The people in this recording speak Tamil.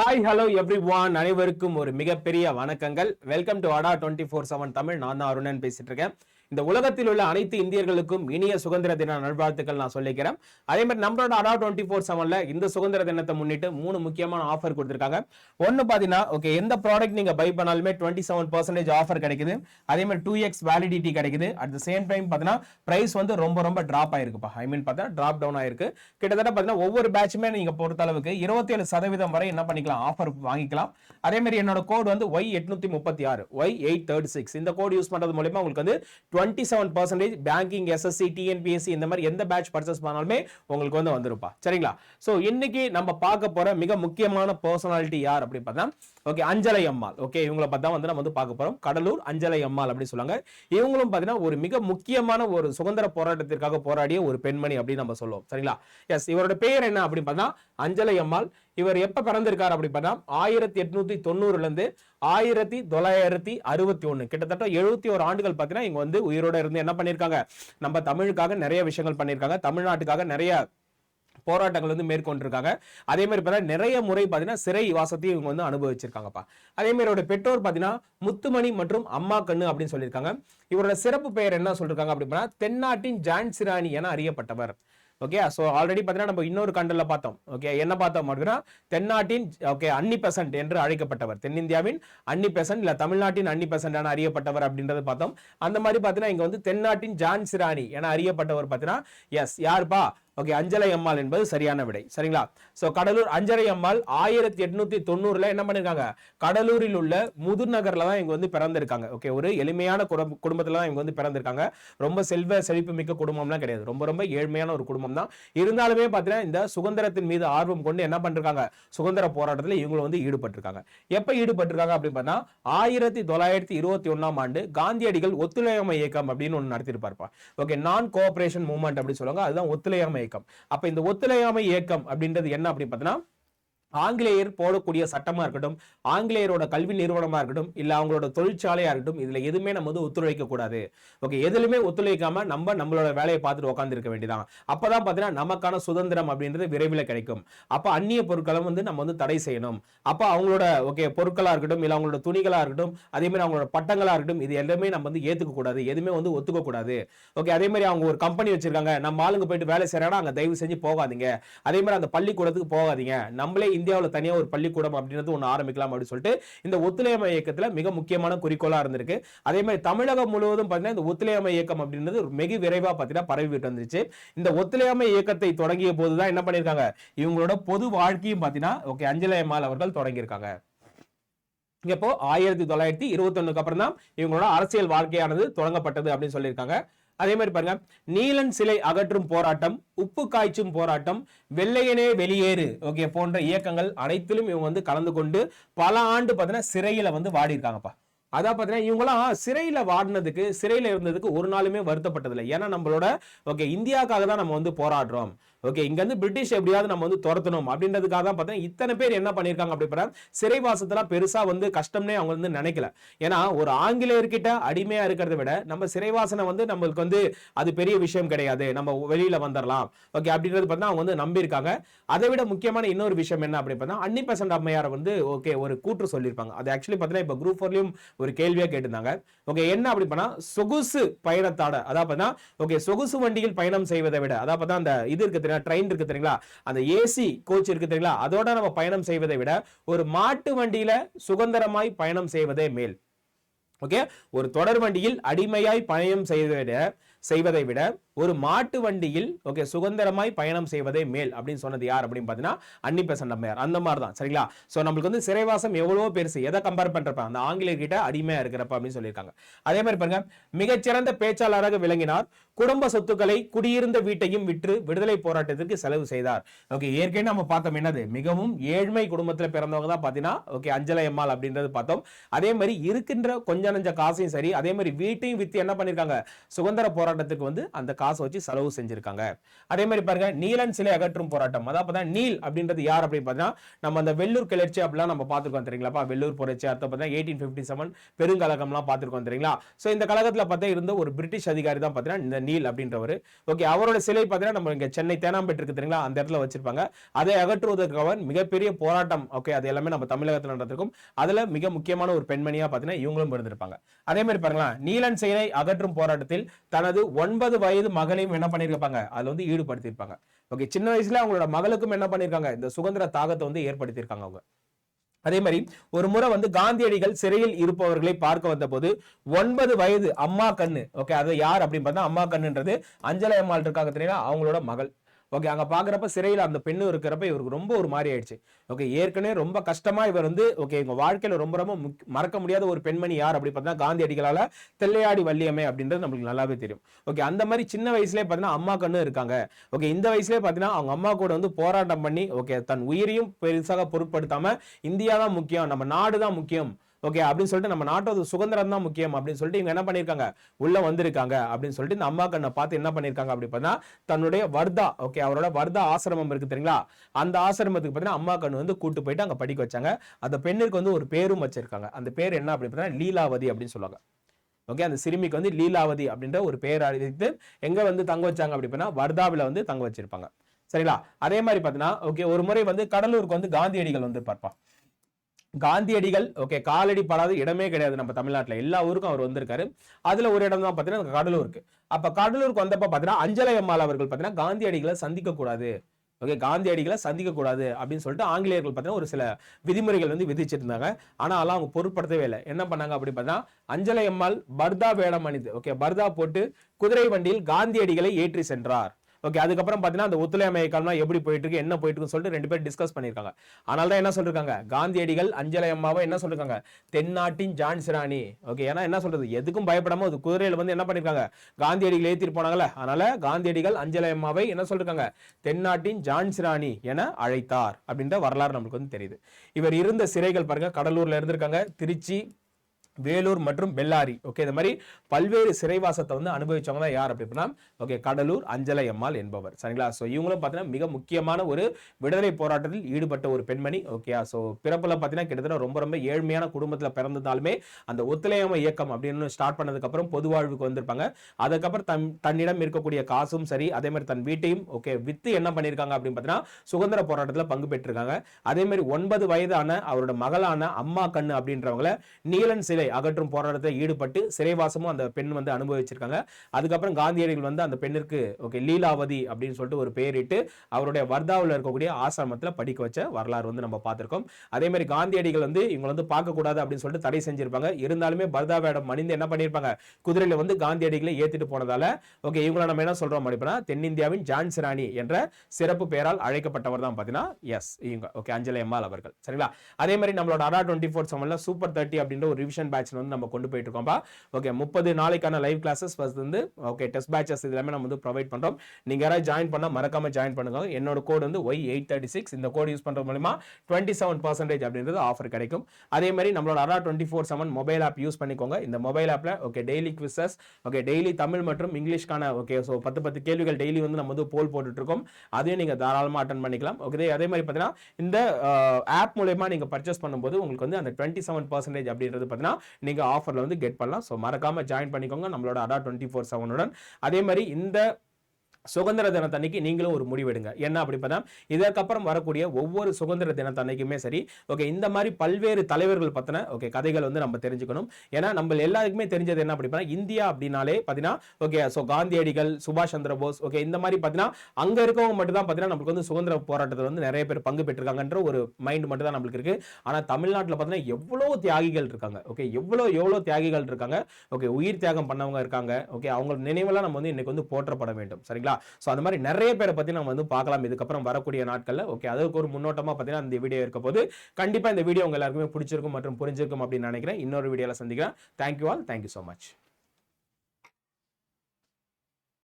ஹாய் ஹலோ எவ்ரி ஒன் அனைவருக்கும் ஒரு மிகப்பெரிய வணக்கங்கள். Welcome to Adda twenty four seven Tamil. நான் தான் அருணன் பேசிட்டு இருக்கேன். இந்த உலகத்தில் உள்ள அனைத்து இந்தியர்களுக்கும் இனிய சுதந்திர தின நல்வாழ்த்துக்கள் நான் சொல்லிக்கிறேன். அதே மாதிரி நம்மளோட அடா டுவெண்ட்டி ஃபோர் செவன்ல இந்த சுதந்திர தினத்தை முன்னிட்டு மூணு முக்கியமான ஆஃபர் கொடுத்துருக்காங்க. ஒன்னு பாத்தீங்கன்னா ஓகே எந்த ப்ராடக்ட் நீங்க பை பண்ணாலுமே டுவெண்ட்டி செவன் பர்சன்டேஜ் ஆஃபர் கிடைக்குது. அதே மாதிரி டூ எக்ஸ் வேலிடிட்டி கிடைக்குது. அட் த சேம் டைம் பாத்தீங்கன்னா பிரைஸ் வந்து ரொம்ப ரொம்ப டிராப் ஆயிருக்குப்பா. ஐ மீன் பார்த்தா டிராப் டவுன் ஆயிருக்கு. கிட்டத்தட்ட பாத்தீங்கன்னா ஒவ்வொரு பேட்சுமே நீங்க பொறுத்த அளவுக்கு இருபத்தி ஏழு சதவீதம் வரை என்ன பண்ணிக்கலாம் ஆஃபர் வாங்கிக்கலாம். அதே மாதிரி என்னோட கோட் வந்து ஒய் எட்நூத்தி முப்பத்தி ஆறு ஒய் எயிட் தேர்ட்டி சிக்ஸ் இந்த கோட் யூஸ் பண்றது மூலமா உங்களுக்கு வந்து twenty seven percentage banking SSC TNPSC இந்த மாதிரி எந்த பேட்ச் பர்ச்சேஸ் பண்ணாலுமே உங்களுக்கு வந்து வந்துருப்பா. சரிங்களா? ஸோ இன்னைக்கு நம்ம பார்க்க போற மிக முக்கியமான பர்சனாலிட்டி யார் அப்படி பார்த்தா ஓகே அஞ்சலை அம்மாள். ஓகே இவங்கள பார்த்தா வந்து நம்ம வந்து பார்க்க போறோம். கடலூர் அஞ்சலை அம்மாள் அப்படின்னு சொல்லுவாங்க. இவங்களும் பார்த்தீங்கன்னா ஒரு மிக முக்கியமான ஒரு சுதந்திர போராட்டத்திற்காக போராடிய ஒரு பெண்மணி அப்படின்னு நம்ம சொல்லுவோம். சரிங்களா? எஸ் இவரோட பெயர் என்ன அப்படின்னு பார்த்தா அஞ்சலை அம்மாள். இவர் எப்ப பிறந்திருக்காரு அப்படி பார்த்தா ஆயிரத்தி எட்நூத்தி தொண்ணூறுல இருந்து ஆயிரத்தி தொள்ளாயிரத்தி அறுபத்தி ஒண்ணு கிட்டத்தட்ட எழுபத்தி ஒரு ஆண்டுகள் பார்த்தீங்கன்னா இங்க வந்து உயிரோட இருந்து என்ன பண்ணிருக்காங்க? நம்ம தமிழுக்காக நிறைய விஷயங்கள் பண்ணியிருக்காங்க தமிழ்நாட்டுக்காக நிறைய போராட்டங்கள் வந்து மேற்கொண்டிருக்காங்க. அதே மாதிரி பார்த்தா நிறைய முறை பார்த்தீங்கன்னா சிறை வாசத்தையும் இவங்க வந்து அனுபவிச்சிருக்காங்கப்பா. அதே மாதிரி அவரோட பெற்றோர் பார்த்தீங்கன்னா முத்துமணி மற்றும் அம்மா கண்ணு அப்படின்னு சொல்லியிருக்காங்க. இவரோட சிறப்பு பெயர் என்ன சொல்லியிருக்காங்க அப்படின்னா தென்னாட்டின் ஜான் சிராணி என அறியப்பட்டவர். ஓகே ஸோ ah, ஆல்ரெடி பார்த்தீங்கன்னா நம்ம இன்னொரு கண்டல பார்த்தோம். ஓகே என்ன பார்த்தோம் அப்படின்னா தென்னாட்டின் ஓகே அன்னி பெசன்ட் என்று அழைக்கப்பட்டவர். தென்னிந்தியாவின் அன்னி பெசன்ட் இல்லை தமிழ்நாட்டின் அன்னி பெசன்ட் என அறியப்பட்டவர் அப்படின்றத பார்த்தோம். அந்த மாதிரி பார்த்தீங்கன்னா இங்கே வந்து தென்னாட்டின் ஜான் சிராணி என அறியப்பட்டவர் பார்த்தீங்கன்னா எஸ் யார்பா ஓகே அஞ்சலை அம்மாள் என்பது சரியான விடை. சரிங்களா? ஸோ கடலூர் அஞ்சலை அம்மாள் ஆயிரத்தி எட்நூத்தி தொண்ணூறுல என்ன பண்ணிருக்காங்க? கடலூரில் உள்ள முதுநகர்ல தான் இவங்க வந்து பிறந்திருக்காங்க. ஓகே ஒரு எளிமையான குடும்பத்தில் தான் இவங்க வந்து பிறந்திருக்காங்க. ரொம்ப செல்வ செழிப்பு மிக்க குடும்பம்லாம் கிடையாது. ரொம்ப ரொம்ப ஏழ்மையான ஒரு குடும்பம் தான். இருந்தாலுமே பார்த்தீங்கன்னா இந்த சுதந்திரத்தின் மீது ஆர்வம் கொண்டு என்ன பண்ணிருக்காங்க சுதந்திர போராட்டத்தில் இவங்களும் வந்து ஈடுபட்டிருக்காங்க. எப்போ ஈடுபட்டிருக்காங்க அப்படின்னு பார்த்தா ஆயிரத்தி தொள்ளாயிரத்தி இருபத்தி ஒன்னாம் ஆண்டு காந்தியடிகள் ஒத்துழையாமை இயக்கம் அப்படின்னு ஒன்று நடத்திருப்பார்ப்பா ஓகே நான் கோஆபரேஷன் மூவ்மெண்ட் அப்படின்னு சொல்லுவாங்க. அதுதான் ஒத்துழையாமை இயக்கம். அப்ப இந்த ஒத்துழையாமை இயக்கம் அப்படின்றது என்ன அப்படின்னு பார்த்தீங்கன்னா ஆங்கிலேயர் போடக்கூடிய சட்டமாக இருக்கட்டும் ஆங்கிலேயரோட கல்வி நிறுவனமாக இருக்கட்டும் இல்லை அவங்களோட தொழிற்சாலையாக இருக்கட்டும் இதில் எதுவுமே நம்ம வந்து ஒத்துழைக்க கூடாது. ஓகே எதுலையுமே ஒத்துழைக்காம நம்ம நம்மளோட வேலையை பார்த்துட்டு உட்காந்துருக்க இருக்க அப்போ தான் பார்த்தீங்கன்னா நமக்கான சுதந்திரம் அப்படின்றது விரைவில் கிடைக்கும். அப்போ அந்நிய பொருட்களும் வந்து நம்ம வந்து தடை செய்யணும். அப்போ அவங்களோட ஓகே பொருட்களாக இருக்கட்டும் இல்லை அவங்களோட துணிகளாக இருக்கட்டும் அதேமாதிரி அவங்களோட பட்டங்களாக இருக்கட்டும் இது எல்லாமே நம்ம வந்து ஏற்றுக்கக்கூடாது கூடாது. எதுவுமே வந்து ஒத்துக்கக்கூடாது ஓகே அதே மாதிரி அவங்க ஒரு கம்பெனி வச்சிருக்காங்க நம்ம ஆளுங்க போயிட்டு வேலை செய்கிறாங்கன்னா அங்கே தயவு செஞ்சு போகாதீங்க. அதே மாதிரி அந்த பள்ளிக்கூடத்துக்கு போகாதீங்க. நம்மளே இந்தியாவில் தனியாக ஒரு பள்ளிக்கூடம் அப்படின்றது ஒன்று ஆரம்பிக்கலாம் அப்படின்னு சொல்லிட்டு இந்த ஒத்துழையாமை இயக்கத்தில் மிக முக்கியமான குறிக்கோளாக இருந்திருக்கு. அதே மாதிரி தமிழகம் முழுவதும் பார்த்தீங்கன்னா இந்த ஒத்துழையாமை இயக்கம் அப்படின்றது மிக விரைவாக பார்த்தீங்கன்னா பரவி விட்டு இந்த ஒத்துழையாமை இயக்கத்தை தொடங்கிய போது தான் என்ன பண்ணியிருக்காங்க? இவங்களோட பொது வாழ்க்கையும் பார்த்தீங்கன்னா ஓகே அஞ்சலயம்மாள் அவர்கள் தொடங்கியிருக்காங்க. இப்போ ஆயிரத்தி தொள்ளாயிரத்தி இருபத்தொன்னுக்கு அப்புறம் தான் இவங்களோட அரசியல் வாழ்க்கையானது தொடங்கப்பட்டது அப்படின்னு சொல்லியிருக்காங்க. அதே மாதிரி பாருங்க நீலன் சிலை அகற்றும் போராட்டம் உப்பு காய்ச்சும் போராட்டம் வெள்ளையனே வெளியேறு ஓகே போன்ற இயக்கங்கள் அனைத்திலும் இவங்க வந்து கலந்து கொண்டு பல ஆண்டு பார்த்தீங்கன்னா சிறையில வந்து வாடி இருக்காங்கப்பா அதான் பார்த்தீங்கன்னா இவங்களாம் சிறையில் வாடினதுக்கு சிறையில் இருந்ததுக்கு ஒரு நாளுமே வருத்தப்பட்டதில்லை. ஏன்னா நம்மளோட ஓகே இந்தியாவுக்காக தான் நம்ம வந்து போராடுறோம். ஓகே இங்க இருந்து பிரிட்டிஷ் எப்படியாவது நம்ம வந்து துரத்தணும். அப்படின்றதுக்காக தான் பார்த்தீங்கன்னா இத்தனை பேர் என்ன பண்ணியிருக்காங்க அப்படி சிறைவாசத்தெல்லாம் பெருசா வந்து கஷ்டம்னே அவங்க வந்து நினைக்கல. ஏன்னா ஒரு ஆங்கிலேயர்கிட்ட அடிமையா இருக்கிறத விட நம்ம சிறைவாசனை வந்து நம்மளுக்கு வந்து அது பெரிய விஷயம் கிடையாது. நம்ம வெளியில வந்துடலாம் ஓகே அப்படின்றது பார்த்தீங்கன்னா அவங்க வந்து நம்பியிருக்காங்க. அதை விட முக்கியமான இன்னொரு விஷயம் என்ன அப்படின்னு பார்த்தா அன்னி பெசன்ட் அம்மையார் வந்து ஓகே ஒரு கூற்று சொல்லியிருப்பாங்க. அது ஆக்சுவலி பார்த்தீங்கன்னா இப்போ குரூப் ஃபோர்லையும் ஒரு கேள்வியா கேட்டிருந்தாங்க. ஓகே என்ன அப்படி பண்ணா சொகுசு பயணத்தாட அதாவது பார்த்தா ஓகே சொகுசு வண்டியில் பயணம் செய்வதை விட அதாவது பார்த்தா அந்த இது இருக்கு தெரியுங்களா ட்ரெயின் இருக்கு தெரியுங்களா? அந்த ஏசி கோச் இருக்கு தெரியுங்களா? அதோட நம்ம பயணம் செய்வதை விட ஒரு மாட்டு வண்டியில சுதந்திரமாய் பயணம் செய்வதே மேல். ஓகே ஒரு தொடர் வண்டியில் அடிமையாய் பயணம் செய்வதை விட செய்வதை விட ஒரு மாட்டு வண்டியில் ஓகே சுதந்திரமாய் பயணம் செய்வதே மேல் அப்படின்னு சொன்னது யார் அப்படின்னு பார்த்தீங்கன்னா அன்னி பெசன்ட் அம்மையார். அந்த மாதிரி தான் சரிங்களா? ஸோ நம்மளுக்கு வந்து சிறைவாசம் எவ்வளவோ பெருசு. எதை கம்பேர் பண்றப்ப? அந்த ஆங்கிலேயர்கிட்ட அடிமையாக அடிமையா இருக்கிறப்ப அப்படின்னு சொல்லியிருக்காங்க. அதே மாதிரி பாருங்க மிகச்சிறந்த பேச்சாளராக விளங்கினார். குடும்ப சொத்துக்களை குடியிருந்த வீட்டையும் விற்று விடுதலை போராட்டத்திற்கு செலவு செய்தார். ஓகே ஏற்கனவே நம்ம பார்த்தோம் என்னது? மிகவும் ஏழ்மை குடும்பத்தில் பிறந்தவங்க தான் பார்த்தீங்கன்னா ஓகே அஞ்சலை அம்மாள் அப்படின்றது பார்த்தோம். அதே மாதிரி இருக்கின்ற கொஞ்ச நஞ்ச காசையும் சரி அதே மாதிரி வீட்டையும் வித்து என்ன பண்ணிருக்காங்க சுதந்திர போராட்டம் போராட்டத்துக்கு வந்து அந்த காசை வச்சு செலவு செஞ்சிருக்காங்க. அதே மாதிரி பாருங்க நீலன் சிலை அகற்றும் போராட்டம். அதாவது பார்த்தா நீல் அப்படின்றது யார் அப்படின்னு பார்த்தீங்கன்னா நம்ம அந்த வெள்ளூர் கிளர்ச்சி அப்படிலாம் நம்ம பார்த்துருக்கோம் தெரியுங்களாப்பா வெள்ளூர் புரட்சி அடுத்த பார்த்தா எயிட்டீன் ஃபிஃப்டி செவன் பெருங்கலகம்லாம் பார்த்துருக்கோம் தெரியுங்களா? ஸோ இந்த கழகத்தில் பார்த்தா இருந்த ஒரு பிரிட்டிஷ் அதிகாரி தான் பார்த்தீங்கன்னா இந்த நீல் அப்படின்றவர். ஓகே அவரோட சிலை பார்த்தீங்கன்னா நம்ம இங்கே சென்னை தேனாம்பேட்டு இருக்கு தெரியுங்களா? அந்த இடத்துல வச்சிருப்பாங்க. அதை அகற்றுவதற்காக மிகப்பெரிய போராட்டம். ஓகே அது எல்லாமே நம்ம தமிழகத்தில் நடந்திருக்கும். அதில் மிக முக்கியமான ஒரு பெண்மணியாக பார்த்தீங்கன்னா இவங்களும் இருந்திருப்பாங்க அதே மாதிரி பாருங்களா நீலன் செயலை அகற்றும் போராட்டத்தில் தனது ஒன்பது வயது மகளையும் என்ன பண்ணியிருப்பாங்க அதில் வந்து ஈடுபடுத்தியிருப்பாங்க ஓகே சின்ன வயசுல அவங்களோட மகளுக்கும் என்ன பண்ணியிருக்காங்க இந்த சுதந்திர தாகத்தை வந்து ஏற்படுத்தியிருக்காங்க அவங்க. அதே மாதிரி ஒரு முறை வந்து காந்தியடிகள் சிறையில் இருப்பவர்களை பார்க்க வந்த போது ஒன்பது வயது அம்மா கண்ணு. ஓகே அது யார் அப்படின்னு பார்த்தா அம்மா கண்ணுன்றது அஞ்சலை அம்மாள் இருக்காங்க தெரியுங்களா அவங்களோட மகள். ஓகே அங்கே பார்க்குறப்ப சிறையில் அந்த பெண்ணு இருக்கிறப்ப இவருக்கு ரொம்ப ஒரு மாதிரி ஆயிடுச்சு. ஓகே ஏற்கனவே ரொம்ப கஷ்டமாக இவர் வந்து ஓகே எங்கள் வாழ்க்கையில் ரொம்ப ரொம்ப முக்- மறக்க முடியாத ஒரு பெண்மணி யார் அப்படி பார்த்தா காந்தியடிகளால் தெல்லையாடி வள்ளியம்மை அப்படின்றது நம்மளுக்கு நல்லாவே தெரியும். ஓகே அந்த மாதிரி சின்ன வயசுலேயே பார்த்தீங்கன்னா அம்மா கண்ணு இருக்காங்க. ஓகே இந்த வயசுலேயே பார்த்தீங்கன்னா அவங்க அம்மா கூட வந்து போராட்டம் பண்ணி ஓகே தன் உயிரையும் பெருசாக பொருட்படுத்தாமல் இந்தியா தான் முக்கியம் நம்ம நாடு தான் முக்கியம் ஓகே அப்படின்னு சொல்லிட்டு நம்ம நாட்டோட சுதந்திரம் தான் முக்கியம் அப்படின்னு சொல்லிட்டு இவங்க என்ன பண்ணியிருக்காங்க உள்ள வந்திருக்காங்க. அப்படின்னு சொல்லிட்டு இந்த அம்மா கண்ணை பார்த்து என்ன பண்ணியிருக்காங்க அப்படி பார்த்தா தன்னுடைய வர்தா ஓகே அவரோட வர்தா ஆசிரமம் இருக்கு தெரியுங்களா? அந்த ஆசிரமத்துக்கு பார்த்தீங்கன்னா அம்மா கண்ணு வந்து கூட்டு போயிட்டு அங்க படிக்க வச்சாங்க. அந்த பெண்ணுக்கு வந்து ஒரு பேரும் வச்சிருக்காங்க. அந்த பேர் என்ன அப்படி பார்த்தீங்கன்னா லீலாவதி அப்படின்னு சொல்லுவாங்க. ஓகே அந்த சிறுமிக்கு வந்து லீலாவதி அப்படின்ற ஒரு பேர் அறிவித்து எங்க வந்து தங்க வச்சாங்க அப்படி வர்தாவில் வந்து தங்க வச்சிருப்பாங்க. சரிங்களா? அதே மாதிரி பார்த்தீங்கன்னா ஓகே ஒரு முறை வந்து கடலூருக்கு வந்து காந்தியடிகள் வந்து பார்ப்பான். காந்தியடிகள் ஓகே காலடி படாத இடமே கிடையாது நம்ம தமிழ்நாட்டில். எல்லா ஊருக்கும் அவர் வந்திருக்காரு. அதில் ஒரு இடம் தான் பார்த்தீங்கன்னா கடலூருக்கு. அப்போ கடலூருக்கு வந்தப்ப பார்த்தீங்கன்னா அஞ்சலை அம்மாள் அவர்கள் பார்த்தீங்கன்னா காந்தியடிகளை சந்திக்கக்கூடாது. ஓகே காந்தியடிகளை சந்திக்கக்கூடாது அப்படின்னு சொல்லிட்டு ஆங்கிலேயர்கள் பார்த்தீங்கன்னா ஒரு சில விதிமுறைகள் வந்து விதிச்சிருந்தாங்க. ஆனால் அதெல்லாம் அவங்க பொருட்படுத்தவே இல்லை. என்ன பண்ணாங்க அப்படி பார்த்தா அஞ்சலை அம்மாள் பர்தா வேடம் அணிந்து ஓகே பர்தா போட்டு குதிரை வண்டியில் காந்தியடிகளை ஏற்றி சென்றார். ஓகே அதுக்கப்புறம் பார்த்தீங்கன்னா அந்த ஒத்துழையாமை இயக்கம்லாம் எப்படி போயிட்டு இருக்கு என்ன போயிட்டு இருக்குன்னு சொல்லிட்டு ரெண்டு பேரும் டிஸ்கஸ் பண்ணியிருக்காங்க. அதனால தான் என்ன சொல்லிருக்காங்க? காந்தியடிகள் அஞ்சலை அம்மாவை என்ன சொல்லிருக்காங்க? தென்னாட்டின் ஜான் சிராணி ஓகே ஏன்னா என்ன சொல்றது? எதுக்கும் பயப்படாம அது குதிரையில் வந்து என்ன பண்ணிருக்காங்க காந்தியடிகள் ஏற்றிட்டு போனாங்கல்ல அதனால காந்தியடிகள் அஞ்சலை அம்மாவை என்ன சொல்லிருக்காங்க? தென்னாட்டின் ஜான் சிராணி என அழைத்தார் அப்படின்ற வரலாறு நம்மளுக்கு வந்து தெரியுது. இவர் இருந்த சிறைகள் பாருங்க கடலூர்ல இருந்திருக்காங்க திருச்சி வேலூர் மற்றும் பெல்லாரி ஓகே இந்த மாதிரி பல்வேறு சிறைவாசத்தை வந்து அனுபவிச்சவங்க தான் யார் அப்படின்னா ஓகே கடலூர் அஞ்சலை அம்மாள் என்பவர். சரிங்களா? ஸோ இவங்களும் பார்த்தீங்கன்னா மிக முக்கியமான ஒரு விடுதலை போராட்டத்தில் ஈடுபட்ட ஒரு பெண்மணி. ஓகே ஸோ பிறப்பில் பார்த்தீங்கன்னா கிட்டத்தட்ட ரொம்ப ரொம்ப ஏழ்மையான குடும்பத்தில் பிறந்ததாலுமே அந்த ஒத்துழையாமை இயக்கம் அப்படின்னு ஸ்டார்ட் பண்ணதுக்கப்புறம் பொது வாழ்வுக்கு வந்திருப்பாங்க. அதுக்கப்புறம் தன் தன்னிடம் இருக்கக்கூடிய காசும் சரி அதே மாதிரி தன் வீட்டையும் ஓகே வித்து என்ன பண்ணியிருக்காங்க அப்படின்னு பார்த்தீங்கன்னா சுதந்திர போராட்டத்தில் பங்கு பெற்றிருக்காங்க. அதே மாதிரி ஒன்பது வயதான அவரோட மகளான அம்மா கண்ணு அப்படின்றவங்கள நீலன் சிலை அகற்றும் போராட்டத்தில் ஈடுபட்டு சிறைவாசமும் அந்த பெண் வந்து அனுபவிச்சிருக்காங்க. அதுக்கப்புறம் காந்தியடிகள் வந்து அந்த பெண்ணிற்கு ஓகே லீலாவதி அப்படின்னு சொல்லிட்டு ஒரு பெயரிட்டு அவருடைய வர்தாவில் இருக்கக்கூடிய ஆசிரமத்தில் படிக்க வச்ச வரலாறு வந்து நம்ம பார்த்துருக்கோம். அதே மாதிரி காந்தியடிகள் வந்து இவங்களை வந்து பார்க்கக்கூடாது அப்படின்னு சொல்லிட்டு தடை செஞ்சிருப்பாங்க. இருந்தாலுமே பர்தா வேடம் மணிந்து என்ன பண்ணியிருப்பாங்க குதிரையில் வந்து காந்தியடிகளை ஏற்றிட்டு போனதால ஓகே இவங்களை நம்ம என்ன சொல்கிறோம் அப்படின்னா தென்னிந்தியாவின் ஜான்சி ராணி என்ற சிறப்பு பெயரால் அழைக்கப்பட்டவர் தான் பார்த்தீங்கன்னா எஸ் இவங்க ஓகே அஞ்சலி அம்மாள் அவர்கள். சரிங்களா? அதே மாதிரி நம்மளோட அரா டுவெண்ட்டி ஃபோர் செவன்ல சூப்பர் தேர்ட்டி அப்படின்ற ஒரு ரிவிஷன் பேட்ச் வந்து நம்ம கொண்டு போயிட்டு இருக்கோம்ப்பா ஓகே முப்பது நாளைக்கான லைவ் கிளாஸஸ் ஃபர்ஸ்ட் வந்து ஓகே டெஸ்ட் பேட்சஸ் இது எல்லாமே நம்ம வந்து ப்ரொவைட் பண்ணுறோம் நீங்கள் யாராவது ஜாயின் பண்ணால் மறக்காம ஜாயின் பண்ணுங்க. என்னோட கோட் வந்து ஒய் எயிட் தேர்ட்டி சிக்ஸ் இந்த கோட் யூஸ் பண்ணுறது மூலிமா டுவெண்ட்டி செவன் பர்சன்டேஜ் அப்படின்றது ஆஃபர் கிடைக்கும். அதே மாதிரி நம்மளோட Adda twenty four seven mobile app use பண்ணிக்கோங்க. இந்த மொபைல் ஆப்பில் okay daily quizzes okay daily Tamil மற்றும் இங்கிலீஷ்க்கான ஓகே ஸோ பத்து பத்து கேள்விகள் டெய்லி வந்து நம்ம வந்து போல் போட்டுட்டு இருக்கோம் அதையும் நீங்கள் தாராளமாக அட்டன் பண்ணிக்கலாம். ஓகே அதே மாதிரி பார்த்தீங்கன்னா இந்த ஆப் மூலயமா நீங்கள் பர்ச்சேஸ் பண்ணும்போது உங்களுக்கு வந்து அந்த டுவெண்ட்டி செவன் பர்சன்டேஜ் அப்படின்றது பார்த்தீங்கன்னா நீங்க ஆஃபர்ல வந்து கெட் பண்ணலாம். ஸோ மறக்காம ஜாயின் பண்ணிக்கோங்க. நம்மளோட அடா டுவெண்ட்டி ஃபோர் செவனுடன் அதே மாதிரி இந்த சுதந்திர தினத்தன்னைக்கு நீங்களும் ஒரு முடிவெடுங்க. என்ன அப்படி பார்த்தா இதற்கப்புறம் வரக்கூடிய ஒவ்வொரு சுதந்திர தினத்தன்னைக்குமே சரி ஓகே இந்த மாதிரி பல்வேறு தலைவர்கள் பற்றின ஓகே கதைகள் வந்து நம்ம தெரிஞ்சுக்கணும். ஏன்னா நம்ம எல்லாருக்குமே தெரிஞ்சது என்ன அப்படி பார்த்தா இந்தியா அப்படின்னாலே பார்த்தீங்கன்னா ஓகே ஸோ காந்தியடிகள் சுபாஷ் சந்திர போஸ் ஓகே இந்த மாதிரி பார்த்தீங்கன்னா அங்கே இருக்கவங்க மட்டும் தான் பார்த்தீங்கன்னா நம்மளுக்கு வந்து சுதந்திர போராட்டத்தில் வந்து நிறைய பேர் பங்கு பெற்றிருக்காங்கன்ற ஒரு மைண்ட் மட்டும் தான் நம்மளுக்கு இருக்கு. ஆனால் தமிழ்நாட்டில் பார்த்தீங்கன்னா எவ்வளோ தியாகிகள் இருக்காங்க ஓகே எவ்வளோ எவ்வளோ தியாகிகள் இருக்காங்க ஓகே உயிர் தியாகம் பண்ணவங்க இருக்காங்க ஓகே அவங்க நினைவெல்லாம் நம்ம வந்து இன்னைக்கு வந்து போற்றப்பட வேண்டும். சரிங்களா? ஸோ அந்த மாதிரி நிறைய பேரை பத்தி நம்ம வந்து பார்க்கலாம். இதுக்கப்புறம் வரக்கூடிய நாட்களில் ஓகே அதுக்கு ஒரு முன்னோட்டமா பார்த்தீங்கன்னா இந்த வீடியோ இருக்க போது கண்டிப்பா இந்த வீடியோ உங்கள் எல்லாருக்குமே பிடிச்சிருக்கும் மற்றும் புரிஞ்சிருக்கும் அப்படின்னு நினைக்கிறேன். இன்னொரு வீடியோல சந்திக்கிறேன் thank you all thank you so much